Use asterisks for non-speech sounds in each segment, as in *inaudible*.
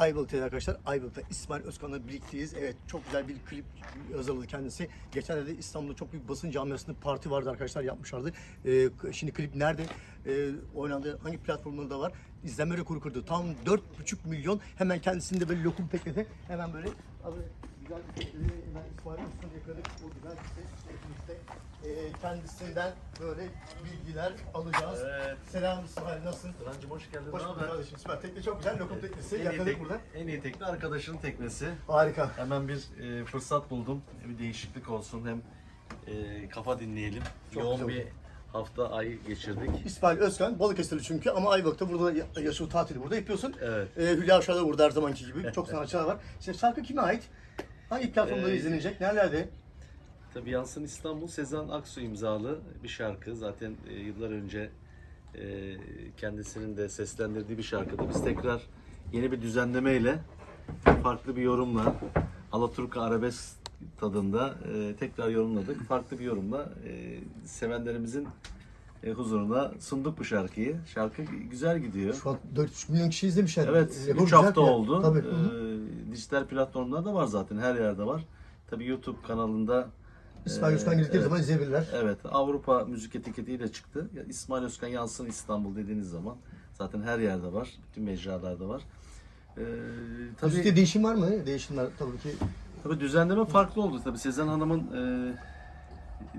Ayvalık'tayız arkadaşlar. Ayvalık'ta İsmail Özkan'la birlikteyiz. Evet çok güzel bir klip hazırladı kendisi. Geçenlerde İstanbul'da çok büyük basın camiasında parti vardı arkadaşlar yapmışlardı. Ee, şimdi klip nerede ee, oynandı? Hangi platformlarda var? İzlenme rekoru kırdı. Tam 4,5 milyon. Hemen kendisinde böyle lokum tekledi. Hemen böyle güzel bir tekledi. Hemen İsmail Özkan'ı yakaladık. O güzel bir ses. Hepimizde. Ee, kendisinden böyle bilgiler alacağız. Evet. Selam İsmail nasılsın? Turancım hoş geldin. Hoş bulduk kardeşim. Süper. Tekne çok güzel. Lokum teknesi. En Yakaladık tek- burada. en iyi tekne arkadaşının teknesi. Harika. Hemen bir e, fırsat buldum. Bir değişiklik olsun. Hem e, kafa dinleyelim. Çok Yoğun güzel bir hafta ay geçirdik. İsmail Özkan Balıkesirli çünkü ama Ayvalık'ta burada ya- yaşıyor tatili burada yapıyorsun. Evet. Ee, Hülya Avşar da burada her zamanki gibi. *laughs* Çok sanatçılar var. İşte şarkı kime ait? Hangi platformda Ee, izlenecek? Nerelerde? Tabii Yansın İstanbul Sezen Aksu imzalı bir şarkı. Zaten e, yıllar önce e, kendisinin de seslendirdiği bir şarkıdı. Biz tekrar yeni bir düzenlemeyle farklı bir yorumla Alaturka Arabesk tadında e, tekrar yorumladık. Farklı bir yorumla e, sevenlerimizin e, huzuruna sunduk bu şarkıyı. Şarkı güzel gidiyor. Şu an 4,5 milyon kişi izlemişler. Evet, Rekor 3 güzel hafta bir- oldu. Tabii. Ee, dijital platformlarda var zaten, her yerde var. Tabii YouTube kanalında İsmail e, Özkan girdikleri evet, zaman izleyebilirler. Evet, Avrupa müzik etiketiyle çıktı. Ya, İsmail Özkan Yansın İstanbul dediğiniz zaman zaten her yerde var, bütün mecralarda var. Ee, tabii, Müzikte değişim var mı? Değişimler tabii ki. tabii düzenleme farklı oldu. Tabii Sezen Hanım'ın e,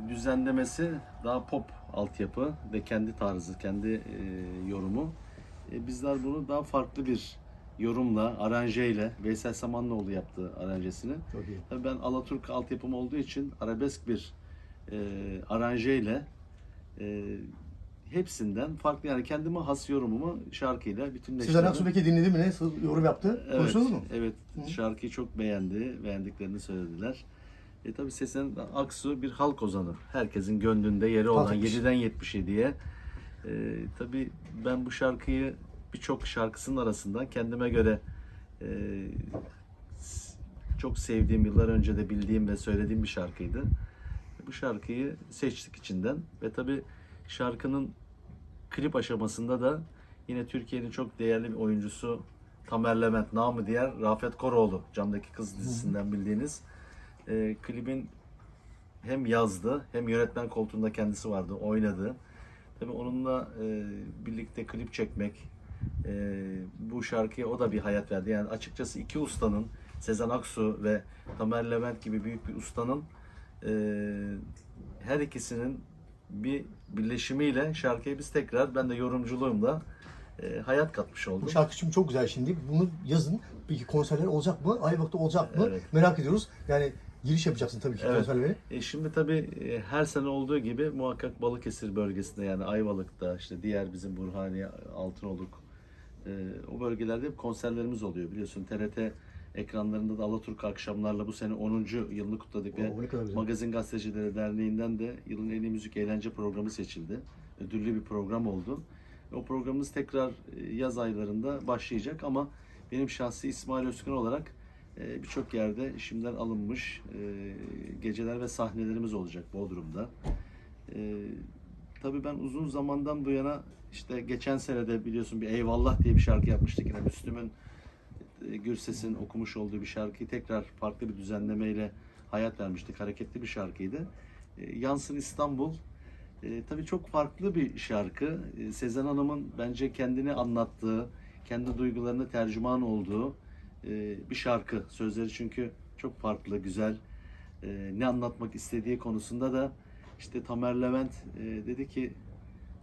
düzenlemesi daha pop altyapı ve kendi tarzı, kendi e, yorumu. E, bizler bunu daha farklı bir yorumla, aranjeyle, Veysel Samanlıoğlu yaptı aranjesini. Çok iyi. Tabii ben Alaturk altyapım olduğu için arabesk bir e, aranjeyle e, hepsinden farklı yani kendime has yorumumu şarkıyla bütünleştirdim. Sezen Aksu peki dinledi mi? Nasıl yorum yaptı? Evet, Konuştunuz mu? Evet, Hı. şarkıyı çok beğendi, beğendiklerini söylediler. E tabi Sezen Aksu bir halk ozanı. Herkesin gönlünde yeri olan Halk etmiş. 7'den 70'e E, tabi ben bu şarkıyı birçok şarkısının arasından kendime göre e, çok sevdiğim, yıllar önce de bildiğim ve söylediğim bir şarkıydı. Bu şarkıyı seçtik içinden ve tabi şarkının klip aşamasında da yine Türkiye'nin çok değerli bir oyuncusu Tamer Levent, namı diğer Rafet Koroğlu, Camdaki Kız dizisinden bildiğiniz. E, klibin hem yazdı hem yönetmen koltuğunda kendisi vardı, oynadı. Tabii onunla e, birlikte klip çekmek, e, bu şarkıya o da bir hayat verdi. Yani açıkçası iki ustanın, Sezen Aksu ve Tamer Levent gibi büyük bir ustanın e, her ikisinin bir birleşimiyle şarkıya biz tekrar, ben de yorumculuğumla e, hayat katmış oldum. Bu şarkı şimdi çok güzel şimdi. Bunu yazın. Peki konserler olacak mı? Ayvalık'ta olacak mı? Evet. Merak ediyoruz. Yani giriş yapacaksın tabii ki Evet. konserlere. E şimdi tabii e, her sene olduğu gibi muhakkak Balıkesir bölgesinde yani Ayvalık'ta işte diğer bizim Burhaniye, Altınoluk e, o bölgelerde hep konserlerimiz oluyor biliyorsun. TRT ekranlarında da Alaturka akşamlarla bu sene 10. yılını kutladık ve Oo. Magazin Gazetecileri Derneği'nden de yılın en iyi müzik eğlence programı seçildi. Ödüllü bir program oldu. O programımız tekrar e, yaz aylarında başlayacak ama benim şahsi İsmail Özkan olarak e, birçok yerde şimdiden alınmış e, geceler ve sahnelerimiz olacak Bodrum'da. Tabii ben uzun zamandan bu yana işte geçen sene de biliyorsun bir Eyvallah diye bir şarkı yapmıştık yine Müslüm'ün e, Gürses'in okumuş olduğu bir şarkıyı tekrar farklı bir düzenlemeyle hayat vermiştik. Hareketli bir şarkıydı. E, Yansın İstanbul e, tabii çok farklı bir şarkı. E, Sezen Hanım'ın bence kendini anlattığı, kendi duygularını tercüman olduğu bir şarkı. Sözleri çünkü çok farklı, güzel. Ne anlatmak istediği konusunda da işte Tamer Levent e, dedi ki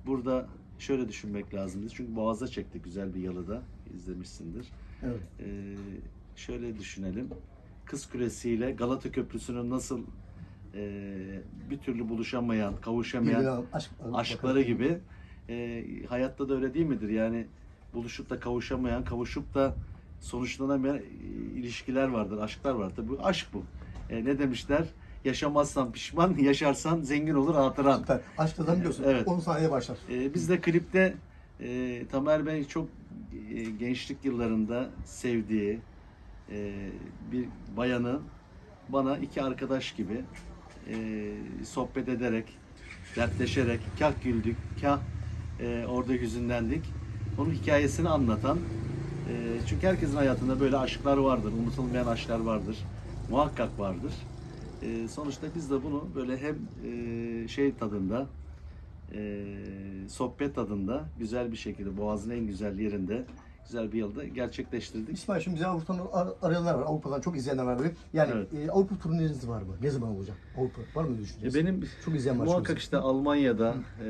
burada şöyle düşünmek lazım dedi. Çünkü Boğaz'a çekti güzel bir yalıda. izlemişsindir. Evet. Ee, şöyle düşünelim. Kız Kulesi'yle Galata Köprüsü'nün nasıl e, bir türlü buluşamayan, kavuşamayan Birbirine aşk, aşkları gibi e, hayatta da öyle değil midir? Yani buluşup da kavuşamayan, kavuşup da sonuçlanamayan e, ilişkiler vardır, aşklar vardır. Bu aşk bu. E, ne demişler? Yaşamazsan pişman, *laughs* yaşarsan zengin olur hatıran. Süper. Aşk da biliyorsun. Evet. 10 saniye başlar. Ee, biz de klipte e, Tamer Bey çok e, gençlik yıllarında sevdiği e, bir bayanı bana iki arkadaş gibi e, sohbet ederek, dertleşerek, kah güldük, kah e, orada hüzünlendik. Onun hikayesini anlatan E, çünkü herkesin hayatında böyle aşklar vardır, unutulmayan aşklar vardır. Muhakkak vardır. E, sonuçta biz de bunu böyle hem e, şey tadında, e, sohbet tadında güzel bir şekilde Boğaz'ın en güzel yerinde güzel bir yılda gerçekleştirdik. İsmail şimdi bizi Avrupa'dan ar- arayanlar var. Avrupa'dan çok izleyenler var böyle. Yani Evet. e, Avrupa turneleriniz var mı? Ne zaman olacak? Avrupa var mı öyle E, düşünceniz? benim çok izleyen var. muhakkak işte Almanya'da, e,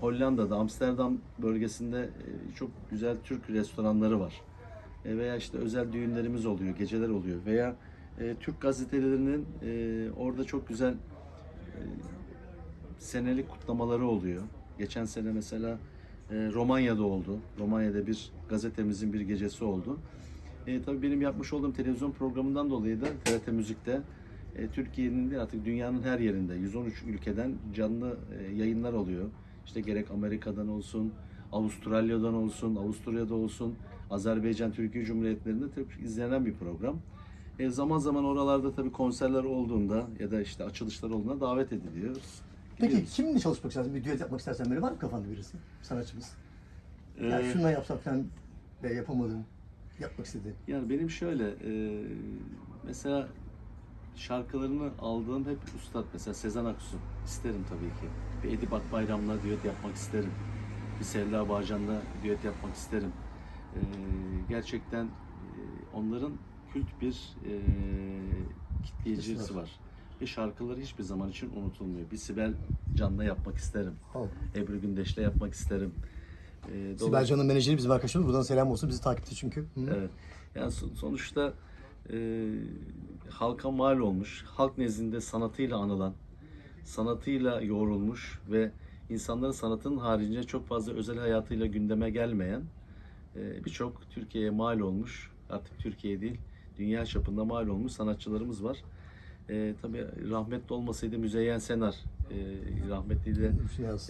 Hollanda'da, Amsterdam bölgesinde e, çok güzel Türk restoranları var. E, veya işte özel düğünlerimiz oluyor, geceler oluyor. Veya e, Türk gazetelerinin e, orada çok güzel e, senelik kutlamaları oluyor. Geçen sene mesela e, Romanya'da oldu. Romanya'da bir gazetemizin bir gecesi oldu. E, tabii benim yapmış olduğum televizyon programından dolayı da TRT Müzik'te e, Türkiye'nin değil artık dünyanın her yerinde 113 ülkeden canlı e, yayınlar oluyor. İşte gerek Amerika'dan olsun, Avustralya'dan olsun, Avusturya'da olsun, Azerbaycan, Türkiye Cumhuriyetlerinde tabii izlenen bir program. E, zaman zaman oralarda tabii konserler olduğunda ya da işte açılışlar olduğunda davet ediliyoruz. Peki Gidiyoruz. kiminle çalışmak istersin? Bir düet yapmak istersen böyle var mı kafanda birisi? Sanatçımız. Ee, Yani şundan yapsam falan ve yapamadım. Yapmak istediğin. Yani benim şöyle, e, mesela şarkılarını aldığım hep üstad. Mesela Sezen Aksu isterim tabii ki. Bir Edip Akbayram'la düet yapmak isterim. Bir Sevda Bağcan'la düet yapmak isterim. E, gerçekten e, onların kült bir e, kitleyicisi var. Ve şarkıları hiçbir zaman için unutulmuyor. Bir Sibel Can'la yapmak isterim. Al. Ebru Gündeş'le yapmak isterim. E, Sibel Can'ın menajeri bizim arkadaşımız. Buradan selam olsun. Bizi takipte çünkü. Hı. Evet. Yani son- sonuçta e, halka mal olmuş, halk nezdinde sanatıyla anılan, sanatıyla yoğrulmuş ve insanların sanatının haricinde çok fazla özel hayatıyla gündeme gelmeyen e, birçok Türkiye'ye mal olmuş, artık Türkiye değil, dünya çapında mal olmuş sanatçılarımız var. E, tabii rahmetli olmasaydı Müzeyyen Senar, e, rahmetliyle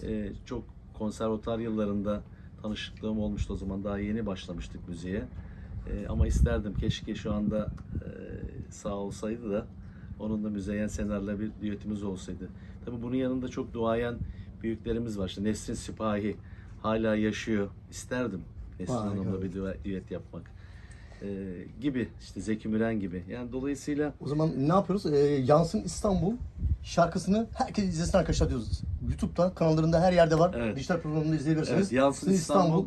ee, çok konservatuar yıllarında tanışıklığım olmuştu o zaman. Daha yeni başlamıştık müziğe. Ee, ama isterdim keşke şu anda e, sağ olsaydı da onun da Müzeyyen Senar'la bir düetimiz olsaydı. Tabii bunun yanında çok duayen büyüklerimiz var. İşte Nesrin Sipahi hala yaşıyor. İsterdim Nesrin Hanım'la bir düet yapmak. Ee, gibi işte Zeki Müren gibi. Yani dolayısıyla O zaman ne yapıyoruz? Ee, Yansın İstanbul şarkısını herkes izlesin arkadaşlar diyoruz. YouTube'da kanallarında her yerde var. Evet. Dijital programında izleyebilirsiniz. Evet, Yansın İstanbul,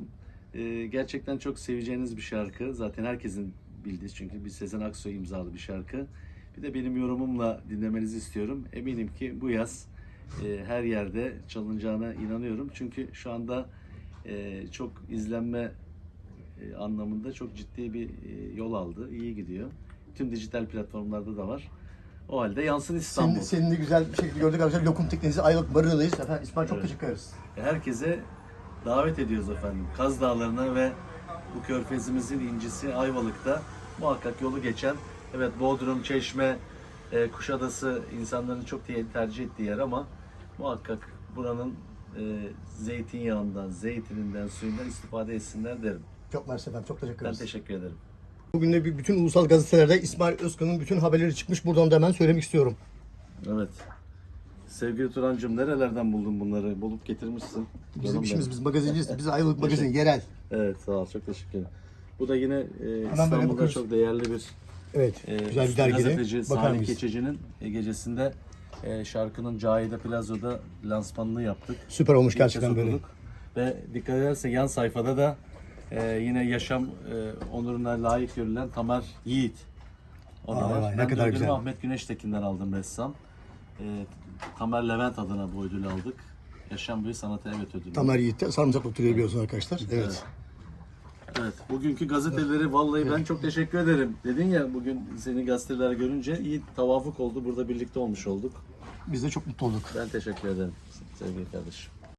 e, gerçekten çok seveceğiniz bir şarkı. Zaten herkesin bildiği çünkü bir Sezen Aksu imzalı bir şarkı. Bir de benim yorumumla dinlemenizi istiyorum. Eminim ki bu yaz e, her yerde çalınacağına inanıyorum. Çünkü şu anda e, çok izlenme e, anlamında çok ciddi bir e, yol aldı. İyi gidiyor. Tüm dijital platformlarda da var. O halde yansın İstanbul. Senin, senin de güzel bir şekilde gördük arkadaşlar. Lokum teknesi Ayvalık Marina'dayız. Efendim İsmail çok Evet. teşekkür ederiz. Herkese davet ediyoruz efendim. Kaz Dağları'na ve bu körfezimizin incisi Ayvalık'ta muhakkak yolu geçen, evet Bodrum, Çeşme, e, Kuşadası insanların çok te- tercih ettiği yer ama muhakkak buranın e, zeytinyağından, zeytininden, suyundan istifade etsinler derim. Çok mersi efendim. Çok teşekkür Ben ederiz. teşekkür ederim. Bugün de bir- bütün ulusal gazetelerde İsmail Özkan'ın bütün haberleri çıkmış. Buradan da hemen söylemek istiyorum. Evet. Sevgili Turancığım nerelerden buldun bunları? Bulup getirmişsin. Bizim Canım işimiz benim. biz magazinciyiz. Biz Ayvalık magazin yerel. Evet sağ ol çok teşekkür ederim. Bu da yine e, İstanbul'da bakıyoruz. çok değerli bir Evet. e, güzel bir dergide. gazeteci Bakar Salih mıyız? Keçeci'nin e, gecesinde e, şarkının Cahide Plazo'da lansmanını yaptık. Süper olmuş gerçekten böyle. Ve dikkat edersen yan sayfada da e, yine yaşam e, onuruna layık görülen Tamer Yiğit. O da Vay var. ne ben kadar ödülümü güzel. Ahmet Güneştekin'den aldım ressam. E, Tamer Levent adına bu ödülü aldık. Yaşam Büyü Sanatı Evet ödülü. Tamer Yiğit'te sarımsak oturuyor biliyorsunuz arkadaşlar. Evet. Evet. Evet, bugünkü gazeteleri vallahi ben çok teşekkür ederim. Dedin ya bugün seni gazeteler görünce iyi tavafuk oldu. Burada birlikte olmuş olduk. Biz de çok mutlu olduk. Ben teşekkür ederim sevgili kardeşim.